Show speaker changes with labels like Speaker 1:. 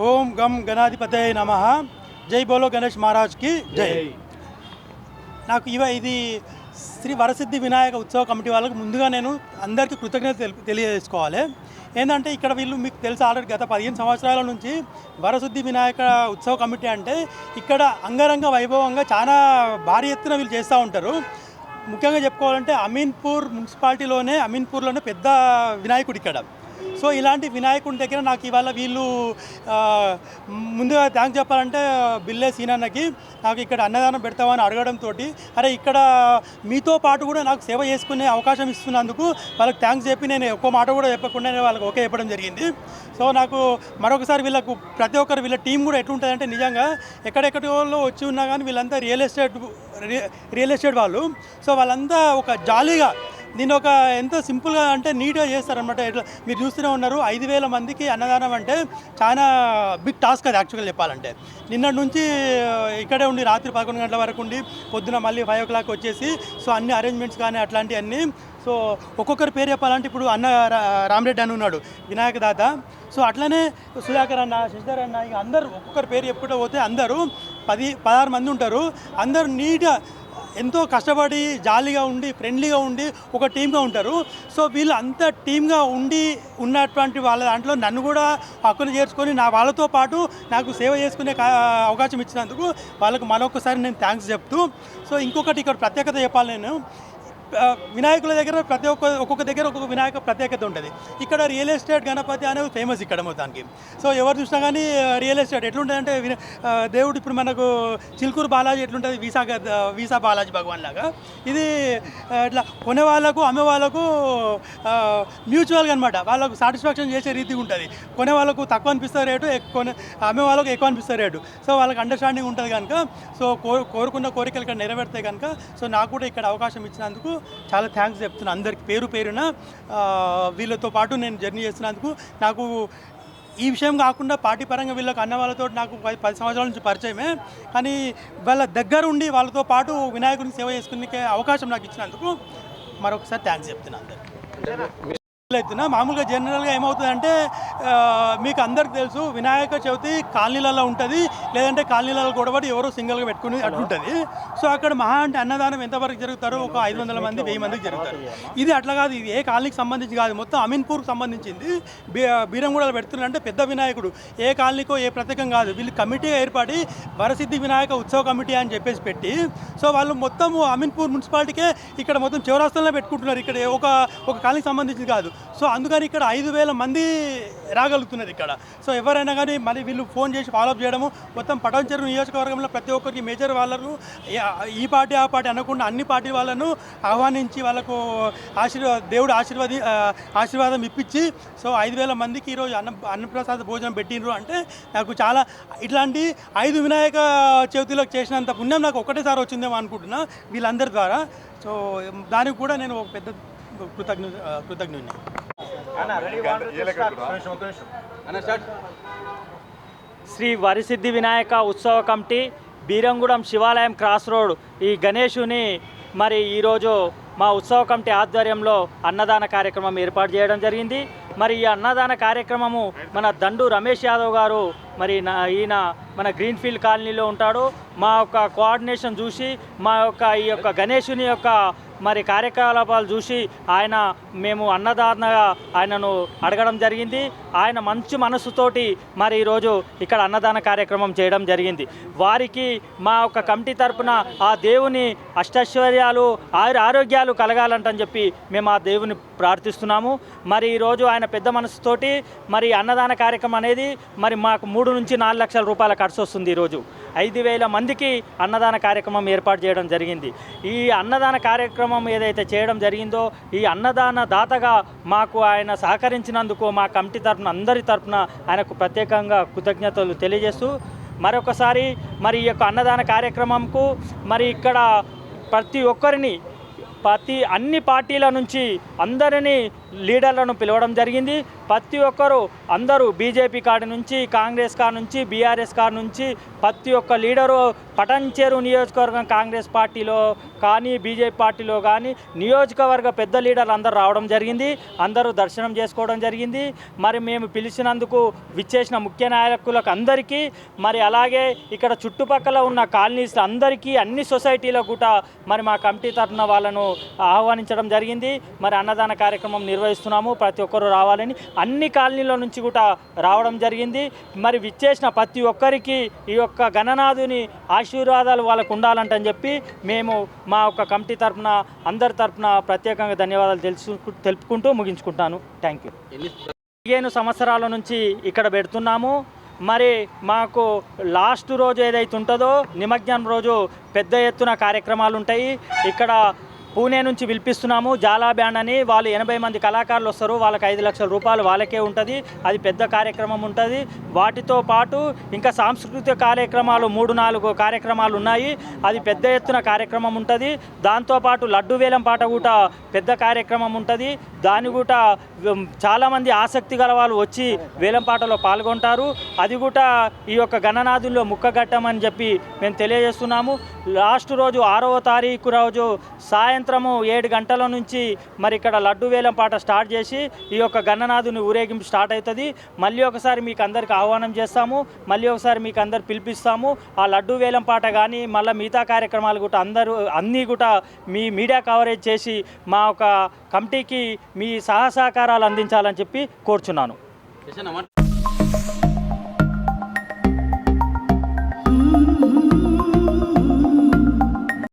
Speaker 1: ఓం గం గణాధిపతయ నమ. జై బోలో గణేష్ మహారాజ్కి జై. నాకు ఇవ ఇది శ్రీ వరసిద్ధి వినాయక ఉత్సవ కమిటీ వాళ్ళకి ముందుగా నేను అందరికీ కృతజ్ఞత తెలి- తెలియజేసుకోవాలి. ఏంటంటే ఇక్కడ వీళ్ళు మీకు తెలుసు ఆల్రెడీ గత పదిహేను సంవత్సరాల నుంచి వరశుద్ధి వినాయక ఉత్సవ కమిటీ అంటే ఇక్కడ అంగరంగ వైభవంగా చాలా భారీ ఎత్తున వీళ్ళు చేస్తూ ఉంటారు. ముఖ్యంగా చెప్పుకోవాలంటే అమీన్పూర్ మున్సిపాలిటీలోనే అమీన్పూర్లోనే పెద్ద వినాయకుడు ఇక్కడ. సో ఇలాంటి వినాయకుడి దగ్గర నాకు ఇవాళ వీళ్ళు ముందుగా థ్యాంక్స్ చెప్పాలంటే బిల్లే సీనన్నకి నాకు ఇక్కడ అన్నదానం పెడతామని అడగడంతో అరే ఇక్కడ మీతో పాటు కూడా నాకు సేవ చేసుకునే అవకాశం ఇస్తున్నందుకు వాళ్ళకి థ్యాంక్స్ చెప్పి నేను ఒక్క మాట కూడా చెప్పకుండా వాళ్ళకి ఓకే చెప్పడం జరిగింది. సో నాకు మరొకసారి వీళ్ళకు ప్రతి ఒక్కరు వీళ్ళ టీం కూడా ఎట్లుంటుందంటే నిజంగా ఎక్కడెక్కడి వాళ్ళు వచ్చి ఉన్నా కానీ వీళ్ళంతా రియల్ ఎస్టేట్ రియల్ ఎస్టేట్ వాళ్ళు. సో వాళ్ళంతా ఒక జాలీగా దీని ఒక ఎంతో సింపుల్గా అంటే నీట్గా చేస్తారనమాట ఇట్లా మీరు చూస్తూనే ఉన్నారు ఐదు వేల మందికి అన్నదానం అంటే చాలా బిగ్ టాస్క్ అది యాక్చువల్గా చెప్పాలంటే. నిన్నటి నుంచి ఇక్కడే ఉండి రాత్రి పదకొండు గంటల వరకు ఉండి పొద్దున మళ్ళీ ఫైవ్ ఓ క్లాక్ వచ్చేసి సో అన్ని అరేంజ్మెంట్స్ కానీ అట్లాంటివన్నీ సో ఒక్కొక్కరి పేరు చెప్పాలంటే ఇప్పుడు అన్న రామరెడ్డి అని ఉన్నాడు వినాయక దాత సో అట్లనే సుధాకర్ అన్న శశిధర్ అన్న ఇక అందరూ ఒక్కొక్కరి పేరు చెప్పుకుంటూ పోతే అందరూ పది పదహారు మంది ఉంటారు. అందరూ నీట్గా ఎంతో కష్టపడి జాలీగా ఉండి ఫ్రెండ్లీగా ఉండి ఒక టీమ్గా ఉంటారు. సో వీళ్ళు అంత టీమ్గా ఉండి ఉన్నటువంటి వాళ్ళ దాంట్లో నన్ను కూడా హక్కును చేర్చుకొని నా వాళ్ళతో పాటు నాకు సేవ చేసుకునే కా- అవకాశం ఇచ్చినందుకు వాళ్ళకు మరొకసారి నేను థ్యాంక్స్ చెప్తూ సో ఇంకొకటి ఇక్కడ ప్రత్యేకత చెప్పాలి నేను. వినాయకుల దగ్గర ప్రతి ఒక్క ఒక్కొక్క దగ్గర ఒక్కొక్క వినాయక ప్రత్యేకత ఉంటుంది. ఇక్కడ రియల్ ఎస్టేట్ గణపతి అనేది ఫేమస్ ఇక్కడ మొత్తానికి. సో ఎవరు చూసినా కానీ రియల్ ఎస్టేట్ ఎట్లుంటుందంటే అంటే దేవుడు ఇప్పుడు మనకు చిలుకూరు బాలాజీ ఎట్లుంటుంది? వీసా గ- వీసా బాలాజీ భగవాన్ లాగా. ఇది ఇట్లా కొనే వాళ్ళకు అమ్మే వాళ్ళకు మ్యూచువల్గా అనమాట వాళ్ళకు సాటిస్ఫాక్షన్ చేసే రీతి ఉంటుంది. కొనే వాళ్ళకు తక్కువ అనిపిస్తే రేటు కొనే అమ్మే వాళ్ళకు ఎక్కువ అనిపిస్తే రేటు. సో వాళ్ళకి అండర్స్టాండింగ్ ఉంటుంది కనుక సో కో కోరుకున్న కోరికలు ఇక్కడ నెరవేర్తే కనుక సో నాకు కూడా ఇక్కడ అవకాశం ఇచ్చినందుకు చాలా థ్యాంక్స్ చెప్తున్నాను అందరికి పేరు పేరున వీళ్ళతో పాటు నేను జర్నీ చేస్తున్నందుకు నాకు ఈ విషయం కాకుండా పార్టీ పరంగా వీళ్ళకి అన్న వాళ్ళతో నాకు పది పది సంవత్సరాల నుంచి పరిచయమే. కానీ వాళ్ళ దగ్గర ఉండి వాళ్ళతో పాటు వినాయకుడిని సేవ చేసుకునే అవకాశం నాకు ఇచ్చినందుకు మరొకసారి థ్యాంక్స్ చెప్తున్నాను అందరికి. అవుతున్నా మామూలుగా జనరల్గా ఏమవుతుందంటే మీకు అందరికి తెలుసు వినాయక చవితి కాలనీలలో ఉంటుంది లేదంటే కాలనీలలో కూడా ఎవరో సింగిల్గా పెట్టుకుని అట్లుంటుంది. సో అక్కడ మహా అంటే అన్నదానం ఎంతవరకు జరుగుతారో ఒక ఐదు వందల మంది వెయ్యి మందికి జరుగుతారు. ఇది అట్లా కాదు ఇది ఏ కాలనీకి సంబంధించి కాదు మొత్తం అమీన్పూర్కి సంబంధించింది. బీ బీరంగూడలో పెడుతున్నారంటే పెద్ద వినాయకుడు. ఏ కాలనీకో ఏ ప్రత్యేకం కాదు. వీళ్ళు కమిటీ ఏర్పడి వరసిద్ధి వినాయక ఉత్సవ కమిటీ అని చెప్పేసి పెట్టి సో వాళ్ళు మొత్తం అమీన్పూర్ మున్సిపాలిటీకే ఇక్కడ మొత్తం చౌరాస్తాలో పెట్టుకుంటున్నారు. ఇక్కడ ఒక ఒక కాలనీకి సంబంధించింది కాదు. సో అందుకని ఇక్కడ ఐదు వేల మంది రాగలుగుతున్నారు ఇక్కడ. సో ఎవరైనా కానీ మళ్ళీ వీళ్ళు ఫోన్ చేసి ఫాలోఅప్ చేయడము మొత్తం పటంచెరు నియోజకవర్గంలో ప్రతి ఒక్కరికి మేజర్ వాళ్ళను ఈ- పార్టీ ఆ పార్టీ అనకుండా అన్ని పార్టీ వాళ్ళను ఆహ్వానించి వాళ్ళకు ఆశీర్వా దేవుడు ఆశీర్వాది ఆశీర్వాదం ఇప్పించి సో ఐదు వేల మందికి ఈరోజు అన్న అన్నప్రసాద భోజనం పెట్టిండ్రు అంటే నాకు చాలా ఇట్లాంటి ఐదు వినాయక చవితిలో చేసినంత పుణ్యం నాకు ఒకటేసారి వచ్చిందేమో అనుకుంటున్నా వీళ్ళందరి ద్వారా. సో దానికి కూడా నేను ఒక పెద్ద కృతజ్ఞ కృతజ్ఞుని
Speaker 2: శ్రీ వరిసిద్ధి వినాయక ఉత్సవ కమిటీ బీరంగూడెం శివాలయం క్రాస్ రోడ్ ఈ గణేషుని మరి ఈరోజు మా ఉత్సవ కమిటీ ఆధ్వర్యంలో అన్నదాన కార్యక్రమం ఏర్పాటు చేయడం జరిగింది. మరి ఈ అన్నదాన కార్యక్రమము మన దండు రమేష్ యాదవ్ గారు మరి నా ఈయన మన గ్రీన్ఫీల్డ్ కాలనీలో ఉంటాడు. మా యొక్క కోఆర్డినేషన్ చూసి మా యొక్క ఈ యొక్క గణేషుని యొక్క మరి కార్యకలాపాలు చూసి ఆయన మేము అన్నదానగా ఆయనను అడగడం జరిగింది. ఆయన మంచి మనసుతోటి మరి ఈరోజు ఇక్కడ అన్నదాన కార్యక్రమం చేయడం జరిగింది. వారికి మా యొక్క కమిటీ తరపున ఆ దేవుని అష్టైశ్వర్యాలు ఆయుర ఆరోగ్యాలు కలగాలంటని చెప్పి మేము ఆ దేవుని ప్రార్థిస్తున్నాము. మరి ఈరోజు ఆయన పెద్ద మనసుతోటి మరి అన్నదాన కార్యక్రమం అనేది మరి మాకు మూడు నుంచి నాలుగు లక్షల రూపాయల ఖర్చు వస్తుంది ఈరోజు. ఐదు వేల మందికి అన్నదాన కార్యక్రమం ఏర్పాటు చేయడం జరిగింది. ఈ అన్నదాన కార్యక్రమం ఏదైతే చేయడం జరిగిందో ఈ అన్నదాన దాతగా మాకు ఆయన సహకరించినందుకు మా కమిటీ తరఫున అందరి తరఫున ఆయనకు ప్రత్యేకంగా కృతజ్ఞతలు తెలియజేస్తూ మరొకసారి మరి ఈ యొక్క అన్నదాన కార్యక్రమంకు మరి ఇక్కడ ప్రతి ఒక్కరిని ప్రతి అన్ని పార్టీల నుంచి అందరినీ లీడర్లను పిలవడం జరిగింది. ప్రతి ఒక్కరు అందరూ బీజేపీ కాడి నుంచి కాంగ్రెస్ కాడ నుంచి బీఆర్ఎస్ కాడ నుంచి ప్రతి ఒక్క లీడరు పటంచేరు నియోజకవర్గం కాంగ్రెస్ పార్టీలో కానీ బీజేపీ పార్టీలో కానీ నియోజకవర్గ పెద్ద లీడర్లు అందరూ రావడం జరిగింది. అందరూ దర్శనం చేసుకోవడం జరిగింది. మరి మేము పిలిచినందుకు విచ్చేసిన ముఖ్య నాయకులకు అందరికీ మరి అలాగే ఇక్కడ చుట్టుపక్కల ఉన్న కాలనీస్ అందరికీ అన్ని సొసైటీలో కూడా మరి మా కమిటీ తరఫున వాళ్ళను ఆహ్వానించడం జరిగింది. మరి అన్నదాన కార్యక్రమం నిర్వహిస్తున్నాము ప్రతి ఒక్కరు రావాలని. అన్ని కాలనీల నుంచి కూడా రావడం జరిగింది. మరి విచ్చేసిన ప్రతి ఒక్కరికి ఈ యొక్క గణనాథుని ఆశీర్వాదాలు వాళ్ళకు ఉండాలంటని చెప్పి మేము మా యొక్క కమిటీ తరఫున అందరి తరఫున ప్రత్యేకంగా ధన్యవాదాలు తెలుసు తెలుపుకుంటూ ముగించుకుంటాను. థ్యాంక్ యూ పదిహేను సంవత్సరాల నుంచి ఇక్కడ పెడుతున్నాము. మరి మాకు లాస్ట్ రోజు ఏదైతే ఉంటుందో నిమజ్ఞానం రోజు పెద్ద ఎత్తున కార్యక్రమాలు ఉంటాయి. ఇక్కడ పూణే నుంచి పిలిపిస్తున్నాము. జాలా బ్యాండ్ అని వాళ్ళు ఎనభై మంది కళాకారులు వస్తారు. వాళ్ళకి ఐదు లక్షల రూపాయలు వాళ్ళకే ఉంటుంది. అది పెద్ద కార్యక్రమం ఉంటుంది. వాటితో పాటు ఇంకా సాంస్కృతిక కార్యక్రమాలు మూడు నాలుగు కార్యక్రమాలు ఉన్నాయి. అది పెద్ద ఎత్తున కార్యక్రమం ఉంటుంది. దాంతోపాటు లడ్డు వేలం పాట కూడా పెద్ద కార్యక్రమం ఉంటుంది. దాని కూడా చాలామంది ఆసక్తి గల వాళ్ళు వచ్చి వేలం పాటలో పాల్గొంటారు. అది కూడా ఈ యొక్క గణనాథుల్లో ముక్కగట్టమని చెప్పి మేము తెలియజేస్తున్నాము. లాస్ట్ రోజు ఆరవ తారీఖు రోజు సాయం సాయంత్రము ఏడు గంటల నుంచి మరి ఇక్కడ లడ్డు వేలం పాట స్టార్ట్ చేసి ఈ యొక్క గన్ననాథుని ఊరేగింపు స్టార్ట్ అవుతుంది. మళ్ళీ ఒకసారి మీకు అందరికి ఆహ్వానం చేస్తాము. మళ్ళీ ఒకసారి మీకు అందరు పిలిపిస్తాము. ఆ లడ్డు వేలం పాట కానీ మళ్ళీ మిగతా కార్యక్రమాలు కూడా అందరూ అన్నీ కూడా మీ మీడియా కవరేజ్ చేసి మా ఒక కమిటీకి మీ సహసహకారాలు అందించాలని చెప్పి కోరుచున్నాను.